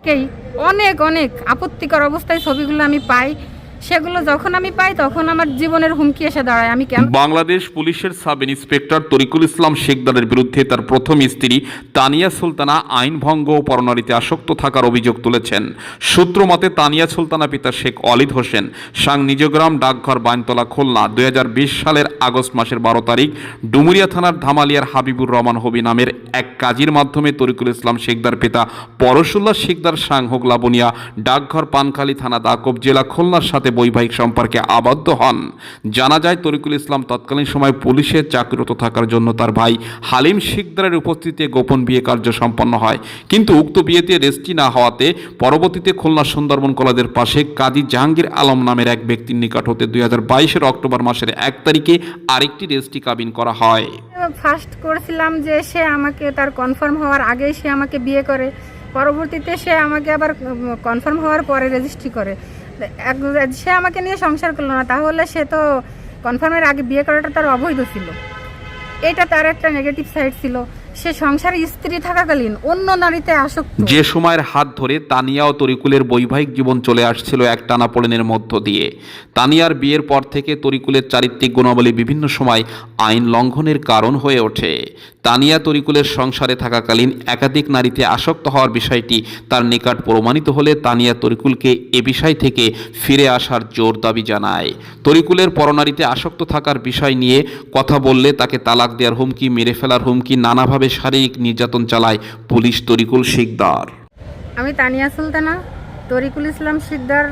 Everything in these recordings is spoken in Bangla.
থেকেই অনেক অনেক আপত্তিকর অবস্থায় ছবিগুলো আমি পাই। সেগুলো যখন আমি পাই, তখন আমার জীবনের হুমকি এসে দাঁড়ায়। আমি কেন বাংলাদেশ পুলিশের সাব ইন্সপেক্টর তরিকুল ইসলাম শেখদারের বিরুদ্ধে তার প্রথম স্ত্রী তানিয়া সুলতানা আইন ভঙ্গ ও পরনারীতে আসক্ত থাকার অভিযোগ তুলেছেন। সূত্র মতে তানিয়া সুলতানা পিতা শেখ অলিদ হোসেন, সাং নিজগ্রাম ডাকঘর বাইনতলা, খুলনা, দুই হাজার বিশ সালের আগস্ট মাসের বারো তারিখ, ডুমুরিয়া থানার ধামালিয়ার হাবিবুর রহমান হবি নামের এক কাজীর মাধ্যমে তরিকুল ইসলাম শেখদার পিতা পরশুল্লাহ শেখদার সাং হোগলা বনিয়া ডাকঘর পানখালী থানা দাকব জেলা খুলনার সাথে বৈবাহিক সম্পর্কে আবদ্ধ হন। জানা যায়, তরিকুল ইসলাম তৎকালীন সময় পুলিশের চাকরিরত থাকার জন্য তার ভাই হালিম শিকদারের উপস্থিতিতে গোপন বিয়ে কার্য সম্পন্ন হয়। কিন্তু উক্ত বিয়েতে রেস্টি না হওয়াতে পরবর্তীতে খুলনা সুন্দরবন কলেজের পাশে কাজী জাহাঙ্গীর আলম নামের এক ব্যক্তির নিকট হতে দুই হাজার বাইশের অক্টোবর মাসের এক তারিখে আরেকটি রেস্টি কাবিন করা হয়। ফার্স্ট করেছিলাম যে সে আমাকে তার কনফার্ম হওয়ার আগেই সে আমাকে বিয়ে করে। পরবর্তীতে সে আমাকে আবার কনফার্ম হওয়ার পরে রেজিস্ট্রি করে। সে আমাকে নিয়ে সংসার করল না, তাহলে সে তো কনফার্মের আগে বিয়ে করাটা তার অবৈধ ছিল। এটা তার একটা নেগেটিভ সাইড ছিল। সে সংসারে স্ত্রী থাকাকালীন অন্য নারীতে আসক্ত। যে সময়ের হাত ধরে তানিয়া ও তরিকুলের বৈবাহিক জীবন চলে আসছিল এক টানাপোড়েনের মধ্য দিয়ে। তানিয়ার বিয়ের পর থেকে তরিকুলের চারিত্রিক গুণাবলী বিভিন্ন সময় আইন লঙ্ঘনের কারণ হয়ে ওঠে। তানিয়া তরিকুলের সংসারে থাকাকালীন একাধিক নারীতে আসক্ত হওয়ার বিষয়টি তার নিকট প্রমাণিত হলে তানিয়া তরিকুলকে এ বিষয় থেকে ফিরে আসার জোর দাবি জানায়। তরিকুলের পরনারীতে আসক্ত থাকার বিষয় নিয়ে কথা বললে তাকে তালাক দেওয়ার হুমকি, মেরে ফেলার হুমকি, নানাভাবে শারীরিক নির্যাতন চালায় পুলিশ তরিকুল শিকদার? আমি তানিয়া সুলতানা, তরিকুল ইসলাম শিকদার,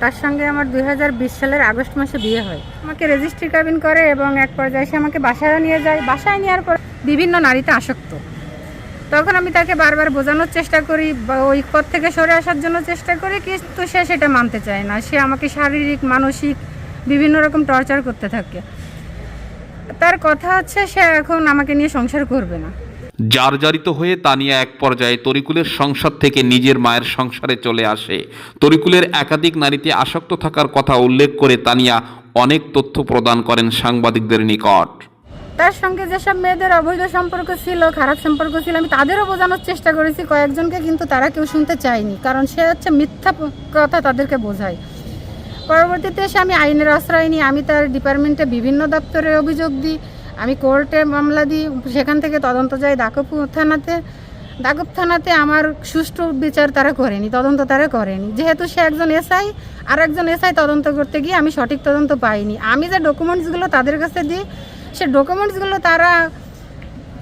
তার সঙ্গে আমার দু হাজার বিশ সালের আগস্ট মাসে বিয়ে হয়। আমাকে রেজিস্ট্রি কাবিন করে এবং এক পর্যায়ে সে আমাকে বাসায় নিয়ে যায়। বাসায় নেওয়ার পর বিভিন্ন নারীতে আসক্ত। তখন আমি তাকে বারবার বোঝানোর চেষ্টা করি, বা ওই পথ থেকে সরে আসার জন্য চেষ্টা করি, কিন্তু সে সেটা মানতে চায় না। সে আমাকে শারীরিক, মানসিক বিভিন্ন রকম টর্চার করতে থাকে। তার কথা হচ্ছে সে এখন আমাকে নিয়ে সংসার করবে না। জারজারিত হয়ে তানিয়া এক পর্যায়ে তরিকুলের সংসার থেকে নিজের মায়ের সংসারে চলে আসে। তরিকুলের একাধিক নারীতে আসক্ত থাকার কথা উল্লেখ করে তানিয়া অনেক তথ্য প্রদান করেন সাংবাদিকদের নিকট। তার সঙ্গে যেসব মেয়েদের অবৈধ সম্পর্ক ছিল খারাপ সম্পর্ক ছিল আমি তাদেরও বোঝানোর চেষ্টা করেছি। কয়েকজনকে কিন্তু তারা কেউ শুনতে চায়নি কারণ সে হচ্ছে মিথ্যা কথা তাদেরকে বোঝায়। পরবর্তীতে এসে আমি আইনের আশ্রয় নিই, আমি তার ডিপার্টমেন্টে বিভিন্ন দপ্তরে অভিযোগ দিই, আমি কোর্টে মামলা দিই, সেখান থেকে তদন্ত যাই দাকব থানাতে। দাকব থানাতে আমার সুষ্ঠু বিচার তারা করেনি, তদন্ত তারা করেনি। যেহেতু সে একজন এসআই আর একজন এসআই তদন্ত করতে গিয়ে আমি সঠিক তদন্ত পাইনি। আমি যে ডকুমেন্টসগুলো তাদের কাছে দিই, সে ডকুমেন্টসগুলো তারা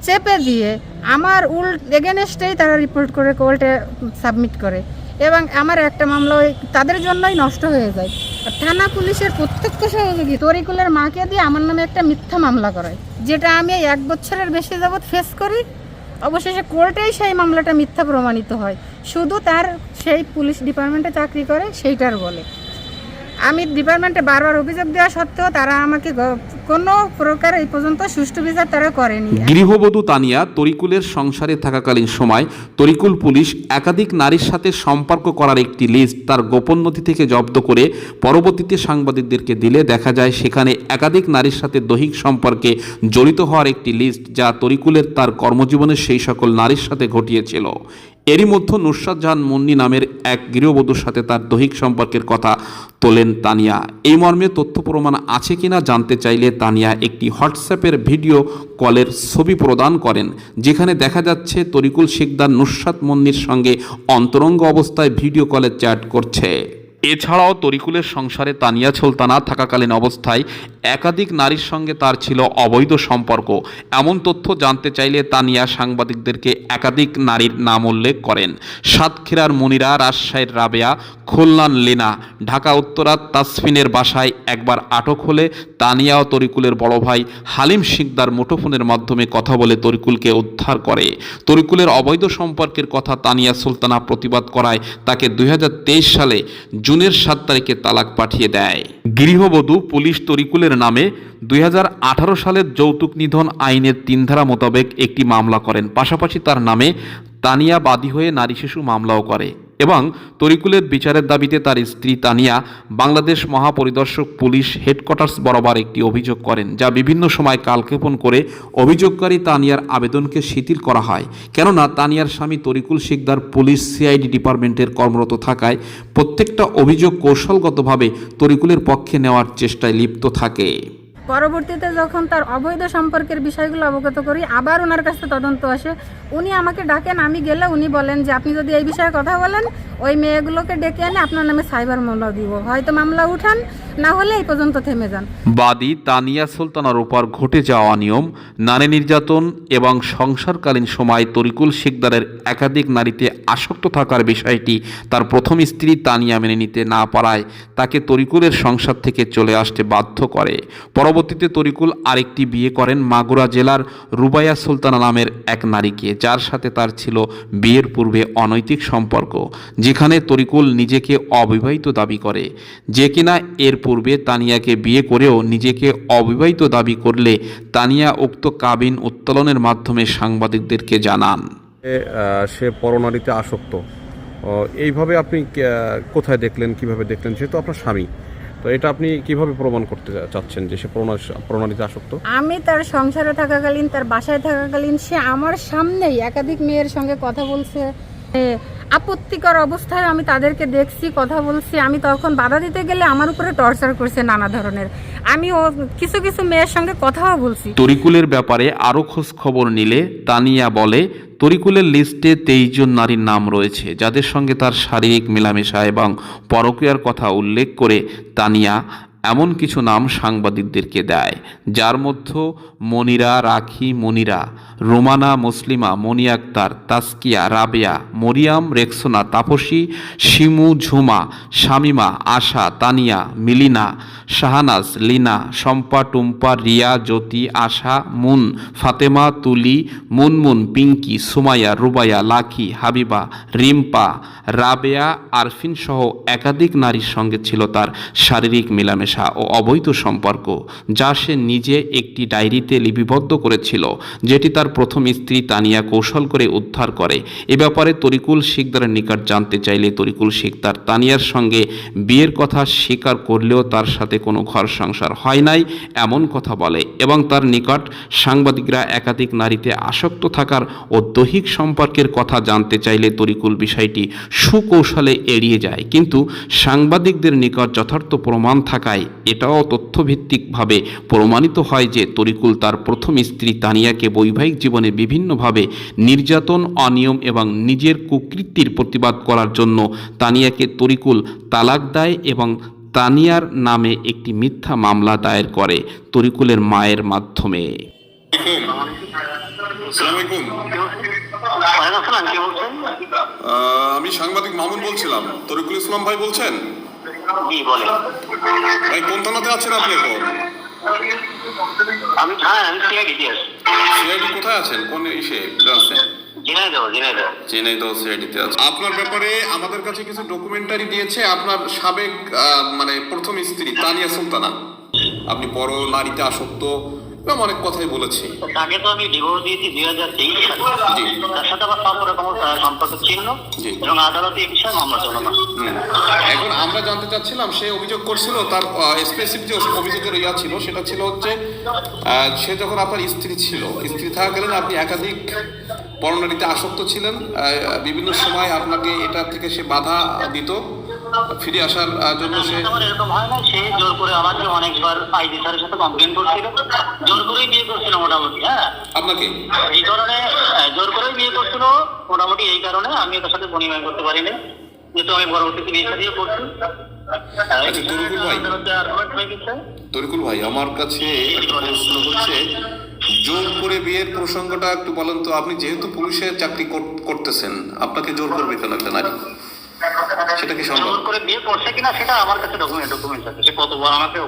চেপে দিয়ে আমার উল এগেনস্টেই তারা রিপোর্ট করে কোর্টে সাবমিট করে। এবং আমার একটা মামলা তাদের জন্যই নষ্ট হয়ে যায়। থানা পুলিশের প্রত্যক্ষ সহযোগী তরিকুলের মাকে দিয়ে আমার নামে একটা মিথ্যা মামলা করায় যেটা আমি এক বছরের বেশি যাবৎ ফেস করি। অবশেষে কোর্টেই সেই মামলাটা মিথ্যা প্রমাণিত হয়। শুধু তার সেই পুলিশ ডিপার্টমেন্টে চাকরি করে, সেইটার বলে। আমি ডিপার্টমেন্টে বারবার অভিযোগ দেওয়া সত্ত্বেও তারা আমাকে কোনো প্রকার এই পর্যন্ত সুষ্ঠু বিচার তারা করেনি। গৃহবধূ তানিয়া তরিকুলের সংসারে থাকাকালীন সময় তরিকুল পুলিশ একাধিক নারীর সাথে সম্পর্ক করার একটি লিস্ট তার গোপন নথি থেকে জব্দ করে পরবর্তীতে সাংবাদিকদেরকে দিলে দেখা যায় সেখানে একাধিক নারীর সাথে দৈহিক সম্পর্কে জড়িত হওয়ার একটি লিস্ট যা তরিকুলের তার কর্মজীবনের সেই সকল নারীর সাথে ঘটিয়েছিল। এরই মধ্যে নুসরাত জাহান মুন্নি নামের এক গৃহবধূর সাথে তার দৈহিক সম্পর্কের কথা তোলেন তানিয়া। এই মর্মে তথ্য প্রমাণ আছে কিনা জানতে চাইলে তানিয়া একটি হোয়াটসঅ্যাপের ভিডিও কলের ছবি প্রদান করেন, যেখানে দেখা যাচ্ছে তরিকুল শিকদার নুসরাত মুন্নির সঙ্গে অন্তরঙ্গ অবস্থায় ভিডিও কলে চ্যাট করছে। এছাড়াও তরিকুলের সংসারে তানিয়া সুলতানা থাকাকালীন অবস্থায় একাধিক নারীর সঙ্গে তার ছিল অবৈধ সম্পর্ক। এমন তথ্য জানতে চাইলে তানিয়া সাংবাদিকদেরকে একাধিক নারীর নাম উল্লেখ করেন। সাতক্ষীরার মনিরা, রাজশাহীর রাবেয়া, খুলনার লীনা, ঢাকা উত্তরার তাসফিনের বাসায় একবার আটক হলে তানিয়া ও তরিকুলের বড় ভাই হালিম শিকদার মুঠোফোনের মাধ্যমে কথা বলে তরিকুলকে উদ্ধার করে। তরিকুলের অবৈধ সম্পর্কের কথা তানিয়া সুলতানা প্রতিবাদ করায় তাকে দুই হাজার তেইশ সালে জুনের সাত তারিখে তালাক পাঠিয়ে দেয়। গৃহবধূ পুলিশ তরিকুলের নামে দুই হাজার আঠারো সালের যৌতুক নিধন আইনের তিন ধারা মোতাবেক একটি মামলা করেন। পাশাপাশি তার নামে তানিয়া বাদী হয়ে নারী শিশু মামলাও করে। এবং তরিকুলের বিচারের দাবিতে তার স্ত্রী তানিয়া বাংলাদেশ মহাপরিদর্শক পুলিশ হেডকোয়ার্টার্স বরাবর একটি অভিযোগ করেন, যা বিভিন্ন সময় কালক্ষেপণ করে অভিযোগকারী তানিয়ার আবেদনকে শিথিল করা হয়। কেননা তানিয়ার স্বামী তরিকুল শিকদার পুলিশ সিআইডি ডিপার্টমেন্টের কর্মরত থাকায় প্রত্যেকটা অভিযোগ কৌশলগতভাবে তরিকুলের পক্ষে নেওয়ার চেষ্টায় লিপ্ত থাকে। পরবর্তীতে যখন তার অবৈধ সম্পর্কের বিষয়গুলো অবগত করি, আবার ওনার কাছে তদন্ত আসে। উনি আমাকে ডাকেন, আমি গেলে উনি বলেন যে, আপনি যদি এই বিষয়ে কথা বলেন, ওই মেয়েগুলোকে ডেকে এনে আপনার নামে সাইবার মামলা দিব। হয়তো মামলা উঠান, না হলে এই পর্যন্ত থেমে যান। বাদী তানিয়া সুলতানার উপর ঘটে যাওয়া নিয়ম, নারী নির্যাতন এবং সংসারকালীন সময় তরিকুল শিকদারের একাধিক নারীতে আসক্ত থাকার বিষয়টি তার প্রথম স্ত্রী তানিয়া মেনে নিতে না পারায় তাকে তরিকুলের সংসার থেকে চলে আসতে বাধ্য করে। পরবর্তীতে তরিকুল আরেকটি বিয়ে করেন মাগুরা জেলার রুবাইয়া সুলতানা নামের এক নারীকে, যার সাথে তার ছিল বিয়ের পূর্বে অনৈতিক সম্পর্ক, যেখানে তরিকুল নিজেকে অবিবাহিত দাবি করে। যে কিনা এর পূর্বে তানিয়াকে বিয়ে করেও নিজেকে অবিবাহিত দাবি করলে তানিয়া উক্ত কাবিন উত্তোলনের মাধ্যমে সাংবাদিকদেরকে জানান। সে পরনারীতে আসক্ত। এইভাবে আপনি কোথায় দেখলেন, কীভাবে দেখলেন? সে তো আপনার স্বামী। তো এটা আপনি কীভাবে প্রমাণ করতে চাচ্ছেন যে সে প্রণালীতে আসক্ত? আমি তার সংসারে থাকাকালীন, তার বাসায় থাকাকালীন সে আমার সামনেই একাধিক মেয়ের সঙ্গে কথা বলছে আপত্তিকর অবস্থায় আমি তাদেরকে দেখছি, কথা বলছি। আমি তখন বাধা দিতে গেলে আমার উপরে টর্চার করছে নানা ধরনের। আমি ও কিছু কিছু মেয়ের সঙ্গে কথাও বলছি। তরিকুলের ব্যাপারে আরও খোঁজ খবর নিলে তানিয়া বলে, তরিকুলের লিস্টে তেইশ জন নারীর নাম রয়েছে, যাদের সঙ্গে তার শারীরিক মেলামেশা এবং পরকীয়ার কথা উল্লেখ করে তানিয়া এমন কিছু নাম সাংবাদিকদেরকে দেয়, যার মধ্যে মনিরা, রাখি মনিরা, রোমানা মুসলিমা, মনি আক্তার, তাসকিয়া, রাবেয়া, মরিয়াম, রেক্সোনা, তাপসী, শিমু, ঝুমা, শামিমা, আশা, তানিয়া, মিলিনা, শাহানাজ, লিনা, শম্পা, টুম্পা, রিয়া, জ্যোতি, আশা, মুন, ফাতেমা, তুলি, মুনমুন, পিঙ্কি, সুমাইয়া, রুবাইয়া লাকি হাবিবা, রিম্পা, রাবেয়া, আরফিন সহ একাধিক নারীর সঙ্গে ছিল তার শারীরিক মেলামেশা। ও অবৈধ সম্পর্ক, যা সে নিজে একটি ডায়েরিতে লিপিবদ্ধ করেছিল, যেটি তার প্রথম স্ত্রী তানিয়া কৌশল করে উদ্ধার করে। এ ব্যাপারে তরিকুল শিকদারের নিকট জানতে চাইলে তরিকুল শিকদার তানিয়ার সঙ্গে বিয়ের কথা স্বীকার করলেও তার সাথে কোনো ঘর সংসার হয় নাই, এমন কথা বলে এবং তার নিকট সাংবাদিকরা একাধিক নারীতে আসক্ত থাকার ও দৈহিক সম্পর্কের কথা জানতে চাইলে তরিকুল বিষয়টি সুকৌশলে এড়িয়ে যায়। কিন্তু সাংবাদিকদের নিকট যথার্থ প্রমাণ থাকায় এটাও তথ্যভিত্তিকভাবে প্রমাণিত হয় যে তরিকুল তার প্রথম স্ত্রী তানিয়াকে বৈবাহিক জীবনে বিভিন্নভাবে নির্যাতন অনিয়ম এবং নিজের কুকৃতির প্রতিবাদ করার জন্য তানিয়াকে তরিকুল তালাক দেয় এবং তানিয়ার নামে একটি মিথ্যা মামলা দায়ের করে তরিকুলের মায়ের মাধ্যমে। আমি সাংবাদিক মামুন বলছিলাম। তরিকুল ইসলাম ভাই বলছেন? জি ভাই কোন থানাতে আছেন আপনি এখন? আমি হ্যাঁ আমি আছি। সিআইডি কোথায় আছেন? কোন ইসে? ব্রাঞ্চে আপনার ব্যাপারে আমাদের কাছে কিছু ডকুমেন্টারি দিয়েছে আপনার সাবেক মানে প্রথম স্ত্রী তানিয়া সুলতানা। আপনি বড় নারীতে আসক্ত এবং অনেক কথাই বলেছি। তাকে তো আমি ডিভোর্স দিয়েছি দুই হাজার তেইশ সালে। তার সাথে আমার সব রকম সম্পর্ক ছিল এবং আদালতে এই বিষয়ে মামলা চলো না এখন আমরা জানতে চাচ্ছিলাম সে অভিযোগ করছিল তার স্পেসিফিক যে অভিযোগের ইয়া ছিল সেটা ছিল হচ্ছে সে যখন আপনার স্ত্রী ছিল স্ত্রী থাকাকালীন আপনি একাধিক পরনারীতে আসক্ত ছিলেন বিভিন্ন সময় আপনাকে এটা থেকে সে বাধা দিত। ফিরে আসার জন্য সে এরকম হয় না সে জোর করে আমাকে অনেকবার আইডি স্যারের সাথে কমপ্লেন করছিল। জোর করেই বিয়ে করছিল মোটামুটি হ্যাঁ। আপনাকে? এই কারণে জোর করেই বিয়ে করছিল। মোটামুটি এই কারণে আমি সাথে বনিময় করতে পারিনি। যেহেতু আমি পরবর্তীতে বিয়ে করছি। আচ্ছা, বিষয়ে তরুণ ভাই। আদালতে argument গেছে। তরিকুল ভাই আমার কাছে একটা প্রশ্ন হচ্ছে জোর করে বিয়ের প্রসঙ্গটা একটু বলেন তো। আপনি যেহেতু পুলিশের চাকরি করতেছেন আপনাকে জোর করবে কেন একটা নারী? সেটা কি সম্ভব। করে বিয়ে করছে কিনা সেটা আমার কাছে ডকুমেন্ট ডকুমেন্ট আছে। সে কতবার আমাকে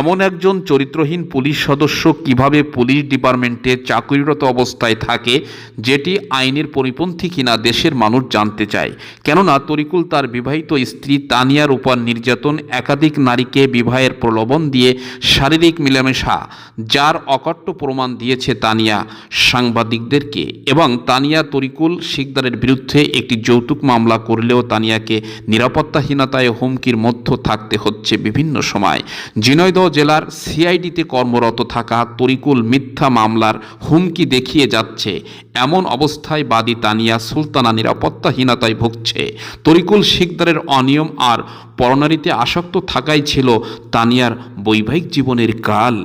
এমন একজন চরিত্রহীন পুলিশ সদস্য কীভাবে পুলিশ ডিপার্টমেন্টে চাকরিরত অবস্থায় থাকে, যেটি আইনের পরিপন্থী কিনা দেশের মানুষ জানতে চায়। কেননা তরিকুল তার বিবাহিত স্ত্রী তানিয়ার উপর নির্যাতন একাধিক নারীকে বিবাহের প্রলোভন দিয়ে শারীরিক মিলামেশা, যার অকট্য প্রমাণ দিয়েছে তানিয়া সাংবাদিকদেরকে। এবং তানিয়া তরিকুল শিকদারের বিরুদ্ধে একটি যৌতুক মামলা করলেও তানিয়াকে নিরাপত্তাহীনতায় হুমকির মধ্যে থাকতে হচ্ছে বিভিন্ন সময়। ঝিনাইদহ জেলার সিআইডিতে কর্মরত থাকা তরিকুল মিথ্যা মামলার হুমকি দেখিয়ে যাচ্ছে। এমন অবস্থায় বাদী তানিয়া সুলতানা নিরাপত্তাহীনতায় ভুগছে। তরিকুল শিকদারের অনিয়ম আর পরনারীতে আসক্ত থাকাই ছিল তানিয়ার বৈবাহিক জীবনের কাল।